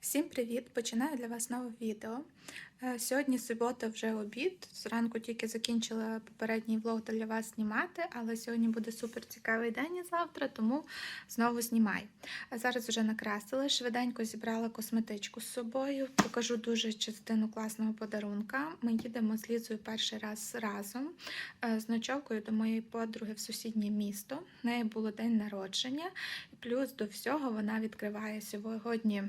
Всім привіт! Починаю для вас нове відео. Е, Сьогодні субота вже обід. Зранку тільки закінчила попередній влог для вас знімати, але сьогодні буде супер цікавий день і завтра, тому знову знімай. Зараз вже накрасила, швиденько зібрала косметичку з собою. Покажу дуже частину класного подарунка. Ми їдемо з Лізою перший раз разом е, з ночовкою до моєї подруги в сусіднє місто. В неї було день народження, плюс до всього вона відкриває сьогодні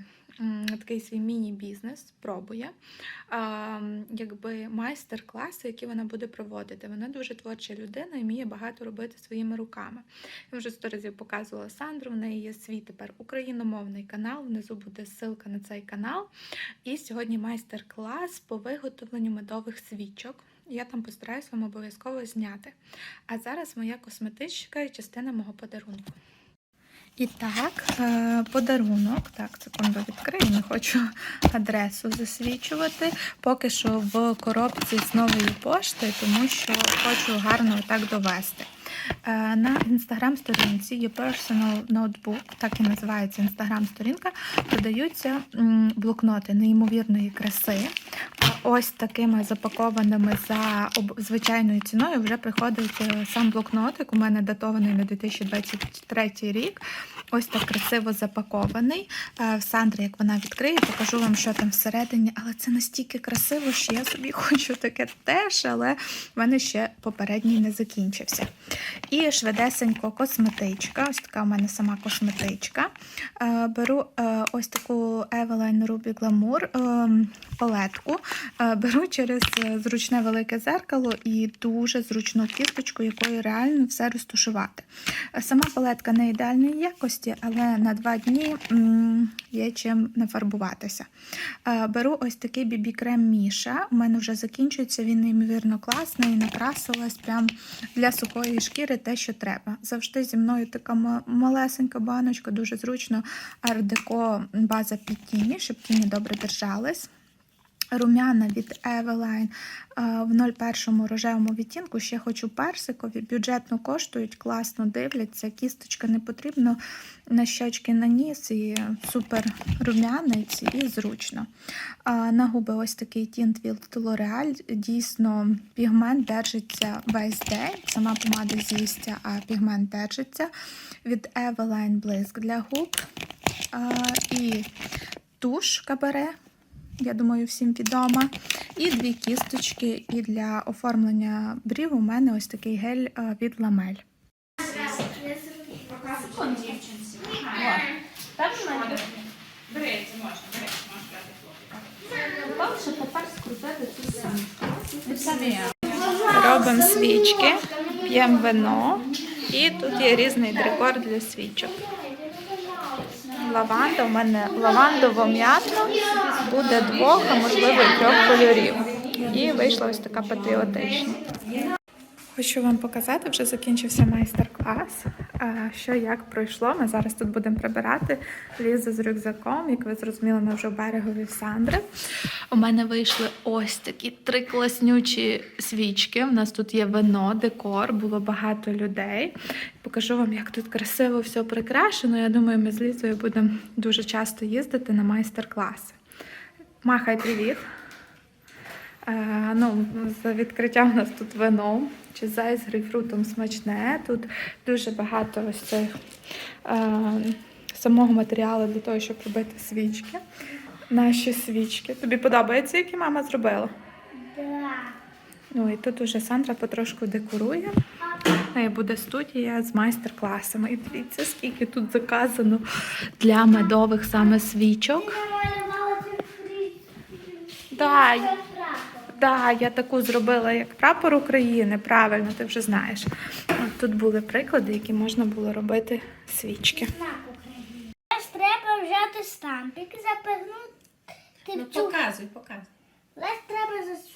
такий свій міні-бізнес, пробує. Якби майстер-класи, які вона буде проводити. Вона дуже творча людина і вміє багато робити своїми руками. Я вже сто разів показувала Сандру. В неї є свій тепер україномовний канал. Внизу буде ссылка на цей канал. І сьогодні майстер-клас по виготовленню медових свічок. Я там постараюсь вам обов'язково зняти. А зараз моя косметичка і частина мого подарунку. І так, е, подарунок. Так, секунду відкрию, не хочу адресу засвічувати. Поки що в коробці з нової пошти, тому що хочу гарно так довести. Е, На інстаграм-сторінці Your Personal Notebook, так і називається інстаграм-сторінка, продаються блокноти неймовірної краси. Ось такими запакованими за звичайною ціною вже приходить е, сам блокнотик. У мене датований на 2023 рік. Ось так красиво запакований. Е, В Сандрі, як вона відкриє, покажу вам, що там всередині. Але це настільки красиво, що я собі хочу таке теж, але в мене ще попередній не закінчився. І швидесенько косметичка. Ось така у мене сама косметичка. Е, Беру е, ось таку Eveline Ruby Glamour е, палетку. Беру через зручне велике зеркало і дуже зручну кісточку, якою реально все розташувати. Е, Сама палетка не ідеальної якості, але на два дні є чим нафарбуватися. Беру ось такий BB-крем Міша. У мене вже закінчується, він неймовірно класний, накрасилась прям для сухої шкіри те, що треба. Завжди зі мною така малесенька баночка, дуже зручно ардеко база під тіні, щоб тіні добре держались. Румяна від Eveline е, в 01 рожевому відтінку. Ще хочу персикові. Бюджетно коштують, класно дивляться. Кісточка не потрібно на щочки на ніс і супер рум'янець і зручно. На губи ось такий тінт від L'Oreal. Дійсно, пігмент держиться весь день. Сама помада з'їсться, а пігмент держиться. Від Eveline Blisk для губ. І туш кабаре. Я думаю, всім відома. І дві кісточки. І для оформлення брів у мене ось такий гель е, від ламель. Береться, можна, береться, можна брати хлопчика. Робимо свічки, п'ємо вино. І тут є різний декор для свічок. Лаванда, у мене лавандово м'ятно буде двох, а можливо трьох кольорів. І вийшла ось така патріотична. Хочу вам показати, вже закінчився майстер-клас. Що як пройшло. Ми зараз тут будемо прибирати лізу з рюкзаком, як ви зрозуміли, ми вже в берегові Сандри. У мене вийшли ось такі три класнючі свічки. У нас тут є вино, декор, було багато людей. Покажу вам, як тут красиво все прикрашено. Я думаю, ми з Лізою будемо дуже часто їздити на майстер-класи. Махай привіт! Е, ну, за відкриття у нас тут вино, чи зай з грейпфрутом смачне. Тут дуже багато ось цих е, самого матеріалу для того, щоб робити свічки. Наші свічки. Тобі подобається, які мама зробила? Ну і тут уже Сандра потрошку декорує. В неї буде студія з майстер-класами. І дивіться, скільки тут заказано для медових саме свічок. Дай. Да, я таку зробила як прапор України. Правильно, ти вже знаєш. От тут були приклади, які можна було робити свічки. Зараз треба взяти стампик, запихнути Ну, в цю. показуй, показуй. Зараз треба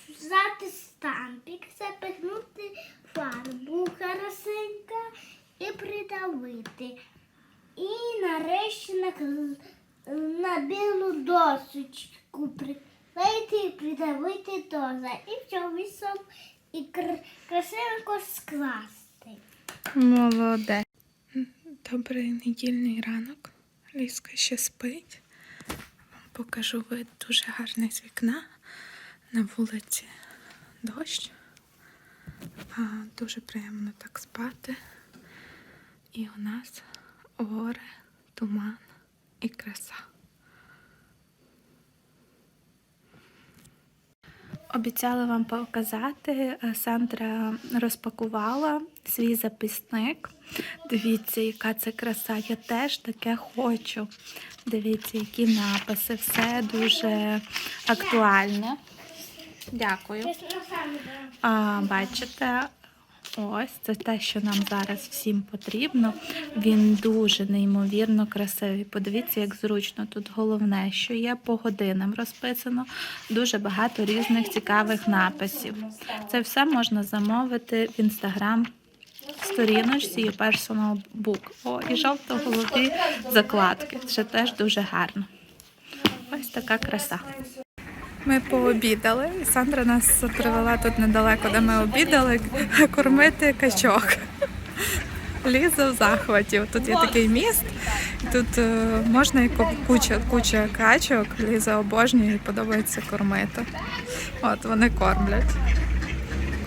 взяти стампик, запихнути фарбу хорошенько і придавити. І нарешті на, на білу досочку приклеїти і придавити теж. І все висом і кр- красивенько скласти. Молодець. Добрий недільний ранок. Ліска ще спить. Вам Покажу вид дуже гарний з вікна. На вулиці дощ. А, дуже приємно так спати. І у нас гори, туман і краса. Обіцяла вам показати. е, Сандра розпакувала свій записник. Дивіться, яка це краса. Я теж таке хочу. Дивіться, які написи. Все дуже актуальне. Дякую. А, бачите, ось це те, що нам зараз всім потрібно. Він дуже неймовірно красивий. Подивіться, як зручно. Тут головне, що є по годинам розписано. Дуже багато різних цікавих написів. Це все можна замовити в інстаграм. Сторіночці і personal book. О, і жовто-голові закладки. Це теж дуже гарно. Ось така краса. Ми пообідали, Сандра нас привела тут недалеко, де ми обідали, кормити качок. Ліза в захваті. Тут є такий міст, тут е, можна і куча, куча качок. Ліза обожнює і подобається кормити. От вони кормлять.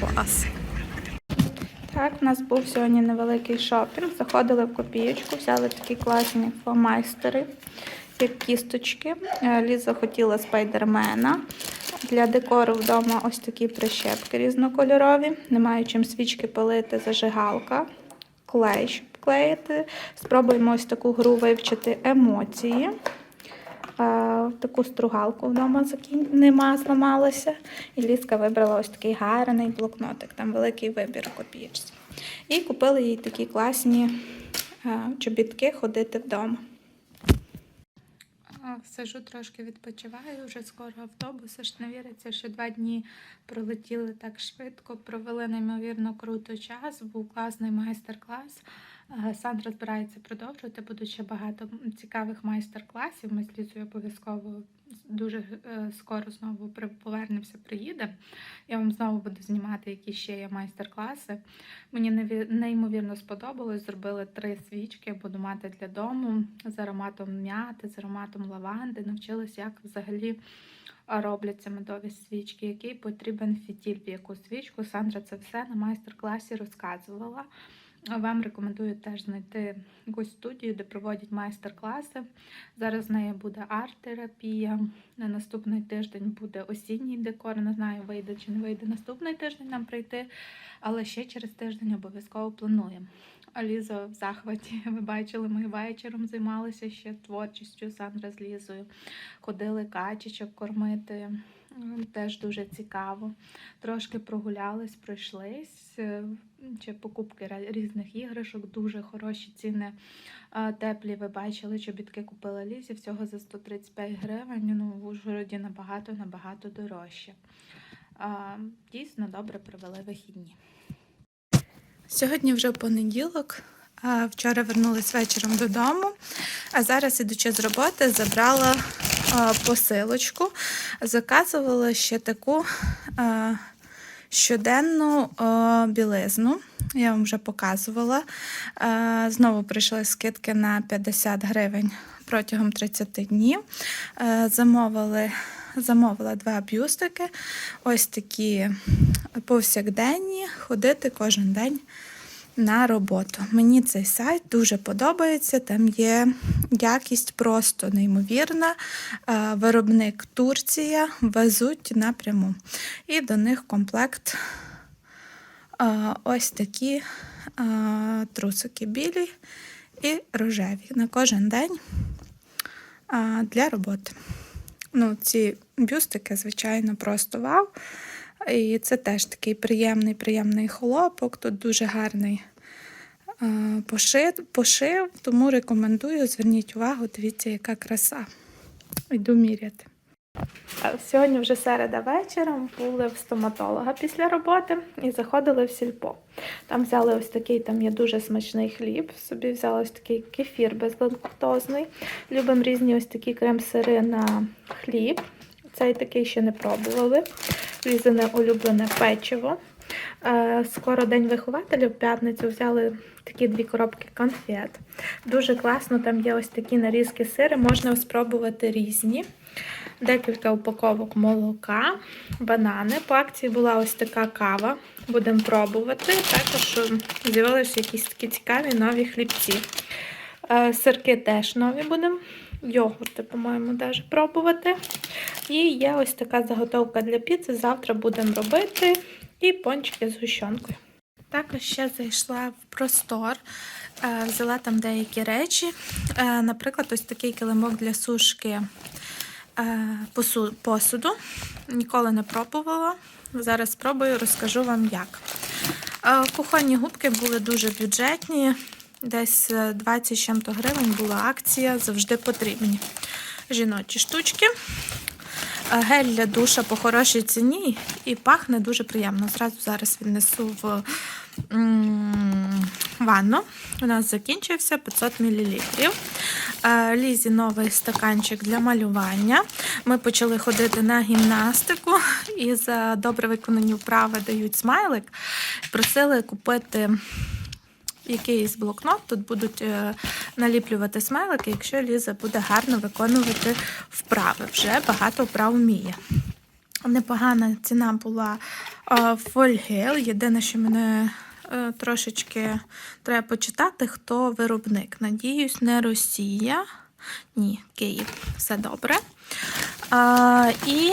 Клас. Так, у нас був сьогодні невеликий шопінг. Заходили в копієчку, взяли такі класні фломайстери, як кісточки. Е, Ліза хотіла спайдермена. Для декору вдома ось такі прищепки різнокольорові. Немає чим свічки палити, зажигалка, клей, щоб клеїти. Спробуємо ось таку гру вивчити емоції. Е, Таку стругалку вдома нема, зламалася. І Лізка вибрала ось такий гарний блокнотик, там великий вибір в копієчці. І купили їй такі класні е, чобітки ходити вдома. Сижу трошки відпочиваю, вже скоро автобус, аж не віриться, що два дні пролетіли так швидко, провели неймовірно круто час, був класний майстер-клас. Е, Сандра збирається продовжувати, буде ще багато цікавих майстер-класів. Ми з Лізою обов'язково дуже е, скоро знову повернемося, приїде. Я вам знову буду знімати, які ще є майстер-класи. Мені неймовірно сподобалось. Зробили три свічки, буду мати для дому з ароматом м'яти, з ароматом лаванди. Навчилася, як взагалі робляться медові свічки, який потрібен фітіль в яку свічку. Сандра це все на майстер-класі розказувала. Вам рекомендую теж знайти якусь студію, де проводять майстер-класи. Зараз в неї буде арт-терапія. На наступний тиждень буде осінній декор. Не знаю, вийде чи не вийде наступний тиждень нам прийти, але ще через тиждень обов'язково плануємо. А Ліза в захваті. Ви бачили, ми вечором займалися ще творчістю Сандра з Лізою. Ходили качечок кормити. Теж дуже цікаво. Трошки прогулялись, пройшлись. Е, Чи покупки різних іграшок, дуже хороші ціни. е, Теплі ви бачили, чобітки купила Лізі всього за 135 гривень. Ну, в Ужгороді набагато набагато дорожче. Дійсно добре провели вихідні. Сьогодні вже понеділок. Вчора вернулась вечором додому, а зараз, ідучи з роботи, забрала посилочку. Заказувала ще таку щоденну білизну. Я вам вже показувала. Знову прийшли скидки на 50 гривень протягом 30 днів. Замовили, замовила два бюстики. Ось такі повсякденні, ходити кожен день на роботу. Мені цей сайт дуже подобається. Там є якість просто неймовірна. Е, Виробник Турція везуть напряму. І до них комплект е, ось такі е, трусики білі і рожеві на кожен день для роботи. Ну, ці бюстики, звичайно, просто вау. І це теж такий приємний, приємний хлопок. Тут дуже гарний пошив, тому рекомендую, зверніть увагу, дивіться, яка краса. Йду міряти. Сьогодні вже середа вечором були в стоматолога після роботи і заходили в сільпо. Там взяли ось такий, там є дуже смачний хліб. Собі взяла ось такий кефір безлактозний. Любимо різні ось такі крем-сири на хліб. Цей такий ще не пробували. Різане улюблене печиво. Е, Скоро день вихователя в п'ятницю взяли такі дві коробки конфет. Дуже класно, там є ось такі нарізки сири, можна спробувати різні. Декілька упаковок молока, банани. По акції була ось така кава. Будемо пробувати. Також е, з'явилися якісь такі цікаві нові хлібці. Е, Сирки теж нові будемо. Йогурти, по-моєму, теж пробувати. І є ось така заготовка для піци. Завтра будемо робити. І пончики з гущонкою. Також ще зайшла в простор, е, взяла там деякі речі. Е, Наприклад, ось такий килимок для сушки е, посуду. Ніколи не пробувала. Зараз спробую, розкажу вам як. Кухонні губки були дуже бюджетні. Десь е, 20 чим-то гривень була акція, завжди потрібні. Жіночі штучки. Е, Гель для душа по хорошій ціні і пахне дуже приємно. Зразу зараз віднесу в ванну. У нас закінчився 500 мл. Лізі новий стаканчик для малювання. Ми почали ходити на гімнастику і за добре виконані вправи дають смайлик. Просили купити якийсь блокнот. Тут будуть е, наліплювати смайлики, якщо Ліза буде гарно виконувати вправи. Вже багато вправ вміє. Непогана ціна була е, фольгел. Єдине, що мене е, трошечки треба почитати, хто виробник. Надіюсь, не Росія. Ні, Київ. Все добре. А, і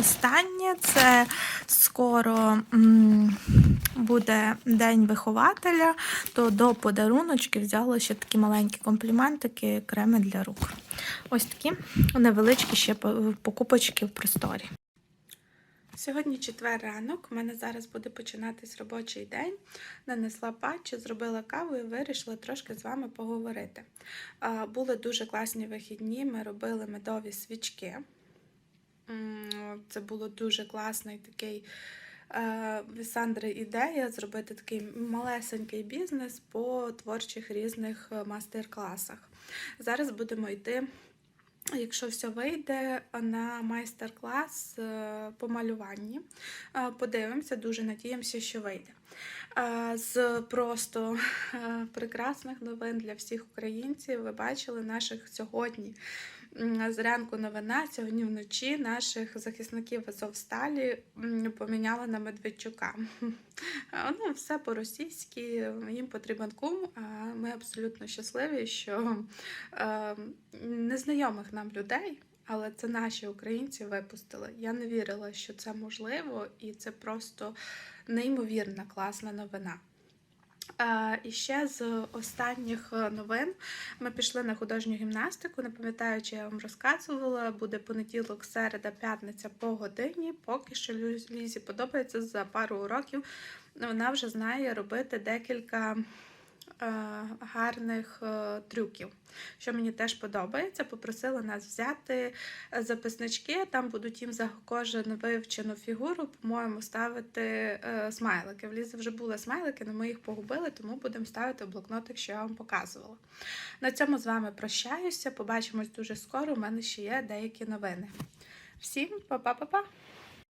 останнє це скоро м, буде День вихователя, то до подаруночки взяла ще такі маленькі компліментики, креми для рук. Ось такі невеличкі ще покупочки в просторі. Сьогодні четвер ранок. У мене зараз буде починатись робочий день. Нанесла патчі, зробила каву і вирішила трошки з вами поговорити. Були дуже класні вихідні. Ми робили медові свічки. Це було дуже класний такий Сандри ідея зробити такий малесенький бізнес по творчих різних е, мастер-класах. Зараз будемо йти. Якщо все вийде на майстер-клас е, по малюванні, Е, подивимося, дуже надіємося, що вийде. Е, З просто е, прекрасних новин для всіх українців. Ви бачили наших сьогодні. Зранку новина сьогодні вночі наших захисників Азовсталі поміняли на Медведчука. Ну, все по-російськи, їм потрібен кум, а ми абсолютно щасливі, що е, незнайомих нам людей, але це наші українці випустили. Я не вірила, що це можливо, і це просто неймовірна класна новина. І ще з останніх е, новин ми пішли на художню гімнастику. Не пам'ятаю, чи я вам розказувала. Буде понеділок, середа, п'ятниця по годині. Поки що Лізі подобається за пару уроків. Вона вже знає робити декілька гарних е, трюків, що мені теж подобається. Попросила нас взяти е, записнички. Там будуть їм за кожен вивчену фігуру, по-моєму, ставити е, смайлики. В Лізі вже були смайлики, але ми їх погубили, тому будемо ставити блокнотик, що я вам показувала. На цьому з вами прощаюся. Побачимось дуже скоро. У мене ще є деякі новини. Всім па-па-па-па!